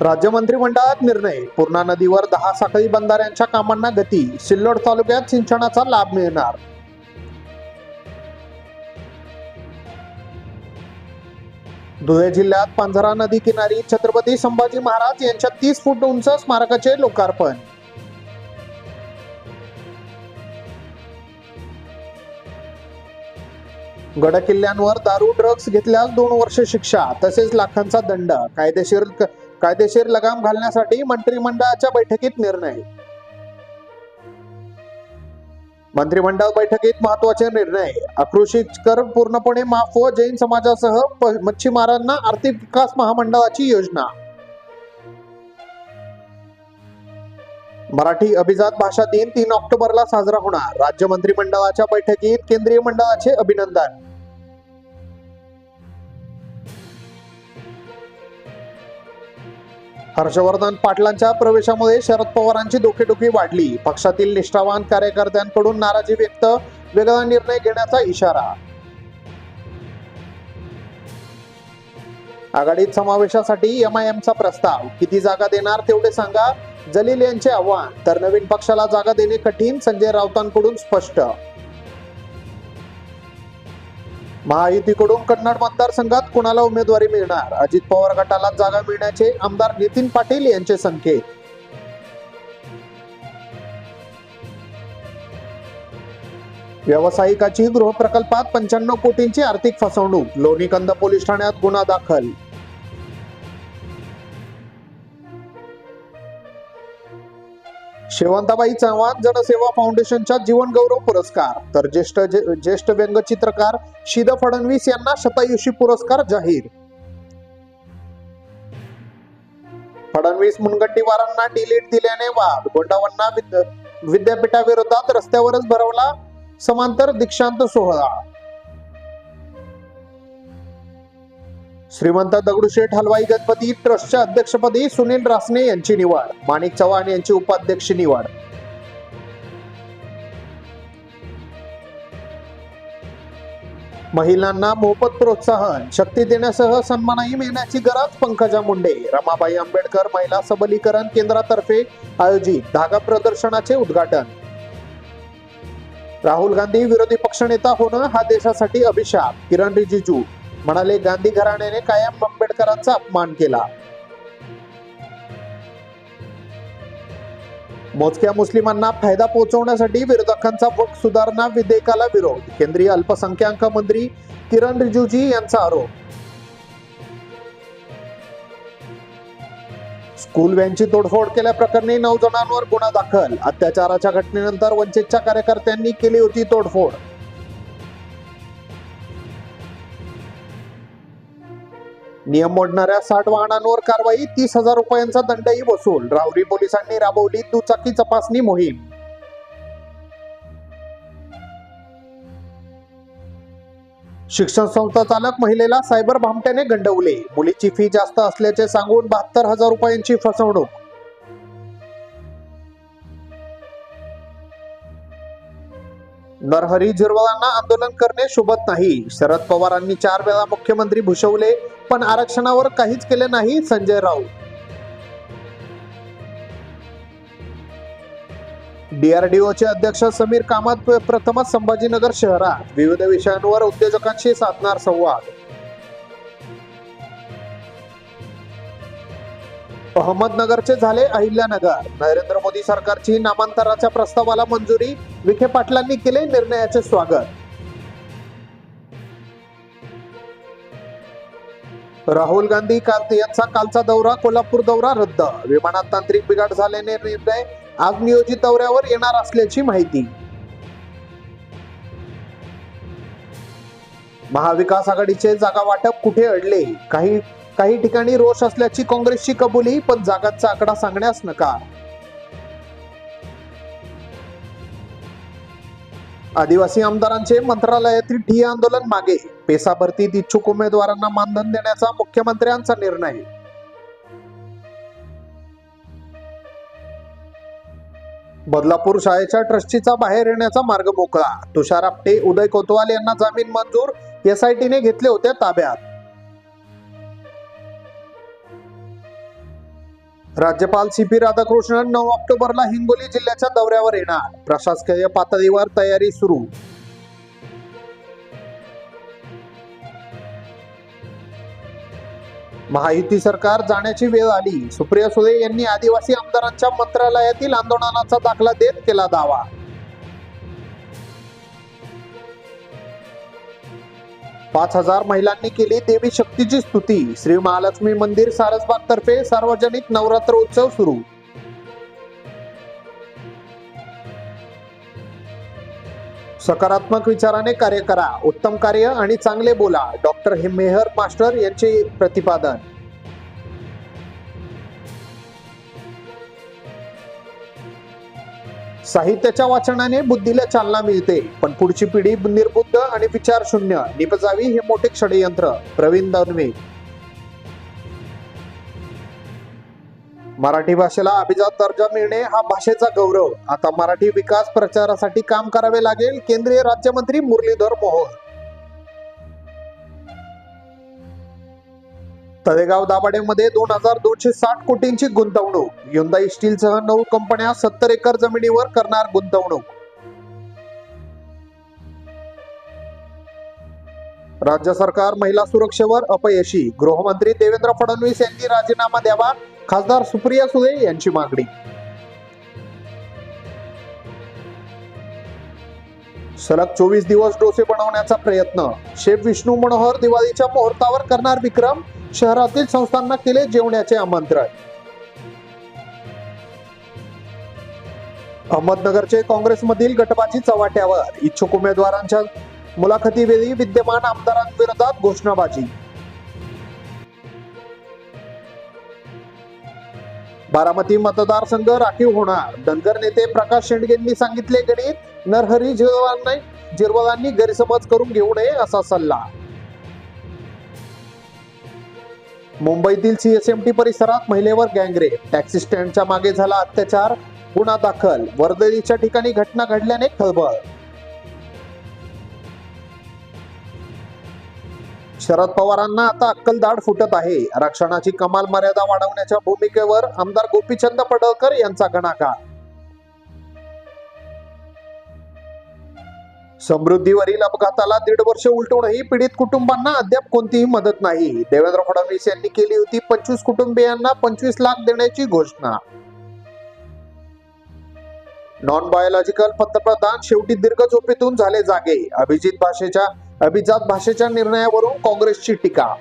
राज्य मंत्रिमंडळात निर्णय. पूर्णा नदीवर दहा साखळी बंधाऱ्यांच्या कामांना गती. सिल्लोड तालुक्यात सिंचनाचा लाभ मिळणार. धुळे जिल्ह्यात पांझरा नदी किनारी छत्रपती संभाजी महाराज यांच्या तीस फूट उंच स्मारकाचे लोकार्पण. गडकिल्ल्यांवर दारू ड्रग्ज घेतल्यास दोन वर्ष शिक्षा तसेच लाखांचा दंड. कायदेशीर कायदेशीर लगाम घालण्यासाठी मंत्रिमंडळाच्या बैठकीत निर्णय. मंत्रिमंडळ बैठकीत महत्त्वाचे निर्णय. अकृषी कर पूर्णपणे माफ व जैन समाजासह मच्छीमारांना आर्थिक विकास महामंडळाची योजना. मराठी अभिजात भाषा दिन तीन ऑक्टोबरला साजरा होणार. राज्य मंत्रिमंडळाच्या बैठकीत केंद्रीय मंडळाचे अभिनंदन. हर्षवर्धन पाटलांच्या प्रवेशामुळे शरद पवारांची डोकेडोकी वाढली. पक्षातील निष्ठावान कार्यकर्त्यांकडून नाराजी व्यक्त वेगळा निर्णय घेण्याचा इशारा. आघाडीत समावेशासाठी एमआयएमचा प्रस्ताव. किती जागा देणार तेवढे सांगा. जलील यांचे आव्हान. तर नवीन पक्षाला जागा देणे कठीण संजय राऊतांकडून स्पष्ट. महायुतीकडून कन्नड मतदारसंघात कुणाला उमेदवारी मिळणार? अजित पवार गटाला जागा मिळण्याचे आमदार नितीन पाटील यांचे संकेत. व्यावसायिकाची गृहप्रकल्पात पंच्याण्णव कोटींची आर्थिक फसवणूक लोणीकंद पोलीस ठाण्यात गुन्हा दाखल शेवंताबाई चव्हाण जनसेवा फाउंडेशनच्या जीवन गौरव पुरस्कार. तर ज्येष्ठ ज्येष्ठ व्यंगचित्रकार शिद फडणवीस यांना शतायुषी पुरस्कार जाहीर. फडणवीस मुनगंटीवारांना डिलीट दिल्याने वाद. गोंडावांना विद्यापीठाविरोधात रस्त्यावरच भरवला समांतर दीक्षांत सोहळा. श्रीमंत दगडूशेठ हलवाई गणपती ट्रस्टच्या अध्यक्षपदी सुनील रासने यांची निवड माणिक चव्हाण यांची उपाध्यक्ष निवड. महिलांना मोफत प्रोत्साहन शक्ती देण्यासह सन्मानही मिळण्याची गरज पंकजा मुंडे रमाबाई आंबेडकर महिला सबलीकरण केंद्रातर्फे आयोजित धागा प्रदर्शनाचे उद्घाटन. राहुल गांधी विरोधी पक्षनेता होणं हा देशासाठी अभिशाप किरण रिजिजू म्हणाले गांधी घराण्याने कायम आंबेडकरांचा अपमान केला. मोजक्या मुस्लिमांना फायदा पोहोचवण्यासाठी विरोधकांचा वक सुधारणा विधेयकाला विरोध केंद्रीय अल्पसंख्याक मंत्री किरण रिजिजू यांचा आरोप. स्कूल व्हॅनची तोडफोड केल्याप्रकरणी नऊ जणांवर गुन्हा दाखल अत्याचाराच्या घटनेनंतर वंचितच्या कार्यकर्त्यांनी केली होती तोडफोड. नियम मोडणाऱ्या साठ वाहनांवर कारवाई तीस हजार रुपयांचा दंडही वसूल. राहुरी पोलिसांनी राबवली दुचाकी तपासणी मोहीम. शिक्षण संस्था चालक महिलेला सायबर भामट्याने गंडवले. मुलीची फी जास्त असल्याचे सांगून बहात्तर हजार रुपयांची फसवणूक. नरहरी झिरवळांना आंदोलन करणे शोभत नाही. शरद पवारांनी चार वेळा मुख्यमंत्री भूषवले पण आरक्षणावर काहीच केले नाही संजय राऊत. डीआरडीओचे अध्यक्ष समीर कामत प्रथमच संभाजीनगर शहरात. विविध विषयांवर उद्योजकांशी साधणार संवाद. अहमदनगरचे झाले अहिल्यानगर. नरेंद्र मोदी सरकारची नामांतराच्या प्रस्तावाला मंजुरी विखे पाटलांनी केले निर्णयाचे स्वागत. राहुल गांधी यांचा कालचा दौरा कोल्हापूर दौरा रद्द. विमानात तांत्रिक बिघाड झाल्याने निर्णय आज नियोजित दौऱ्यावर येणार असल्याची माहिती. महाविकास आघाडीचे जागा वाटप कुठे अडले? काही काही ठिकाणी रोष असल्याची काँग्रेसची कबुली पण जागांचा आकडा सांगण्यास नकार. आदिवासी आमदारांचे मंत्रालयातील ठिय्या आंदोलन मागे. पेसा भरतीत इच्छुक उमेदवारांना मानधन देण्याचा मुख्यमंत्र्यांचा निर्णय. बदलापूर शाळेच्या ट्रस्टीचा बाहेर येण्याचा मार्ग मोकळा. तुषार आपटे उदय कोतवाल यांना जामीन मंजूर. एसआयटीने घेतले होते ताब्यात. राज्यपाल सी पी राधाकृष्णन नऊ ऑक्टोबरला हिंगोली जिल्ह्याच्या दौऱ्यावर येणार. प्रशासकीय पातळीवर तयारी सुरू. महायुती सरकार जाण्याची वेळ आली. सुप्रिया सुळे यांनी आदिवासी आमदारांच्या मंत्रालयातील आंदोलनाचा दाखला देत केला दावा. पाच हजार महिलांनी केली देवी शक्तीची स्तुती. श्री महालक्ष्मी मंदिर सारसबाग तर्फे सार्वजनिक नवरात्र उत्सव सुरू. सकारात्मक विचाराने कार्य करा उत्तम कार्य आणि चांगले बोला. डॉक्टर हे मेहर मास्टर यांचे प्रतिपादन. साहित्याच्या वाचनाने बुद्धीला चालना मिळते पण पुढची पिढी निर्बुद्ध आणि विचार शून्य निपजावी हे मोठे षडयंत्र. प्रवीण दानवे. मराठी भाषेला अभिजात दर्जा मिळणे हा भाषेचा गौरव. आता मराठी विकास प्रचारासाठी काम करावे लागेल केंद्रीय राज्यमंत्री मुरलीधर मोहोळ. तळेगाव दाभाडेमध्ये दोन हजार दोनशे साठ कोटींची गुंतवणूक. युंदाई स्टीलसह नऊ कंपन्या सत्तर एकर जमिनीवर करणार गुंतवणूक. राज्य सरकार महिला सुरक्षेवर अपयशी. गृहमंत्री देवेंद्र फडणवीस यांनी राजीनामा द्यावा. खासदार सुप्रिया सुळे यांची मागणी. सलग चोवीस दिवस डोसे बनवण्याचा प्रयत्न. शेफ विष्णू मनोहर दिवाळीच्या मुहूर्तावर करणार विक्रम. शहरातील संस्थांना केले जेवण्याचे आमंत्रण. अहमदनगरचे काँग्रेसमधील गटबाजी चव्हाट्यावर इच्छुक उमेदवारांच्या मुलाखतीवेळी विद्यमान आमदारांविरोधात घोषणाबाजी. बारामती मतदारसंघ राखीव होणार. धनगर नेते प्रकाश शेंडगेंनी सांगितले गणित नरहरी झिरवालांनी झिरवालांनी गैरसमज करून घेऊ नये असा सल्ला. मुंबईतील सीएसएमटी परिसरात महिलेवर गँगरेप. टॅक्सी स्टँडच्या मागे झाला अत्याचार. गुन्हा दाखल. वर्दळीच्या ठिकाणी घटना घडल्याने खळबळ. शरद पवारांना आता अक्कलदाड फुटत आहे. आरक्षणाची कमाल मर्यादा वाढवण्याच्या भूमिकेवर आमदार गोपीचंद पडळकर यांचा गणाकार समृद्धीवरील अपघाताला दीड वर्ष उलटूनही पीडित कुटुंबांना अद्याप कोणतीही मदत नाही. देवेंद्र फडणवीस यांनी केली होती पंचवीस कुटुंबियांना पंचवीस लाख देण्याची घोषणा. नॉन बायोलॉजिकल पंतप्रधान शेवटी दीर्घ झोपेतून झाले जागे. अभिजित भाषेच्या अभिजात भाषेच्या निर्णयावरून काँग्रेसची टीका.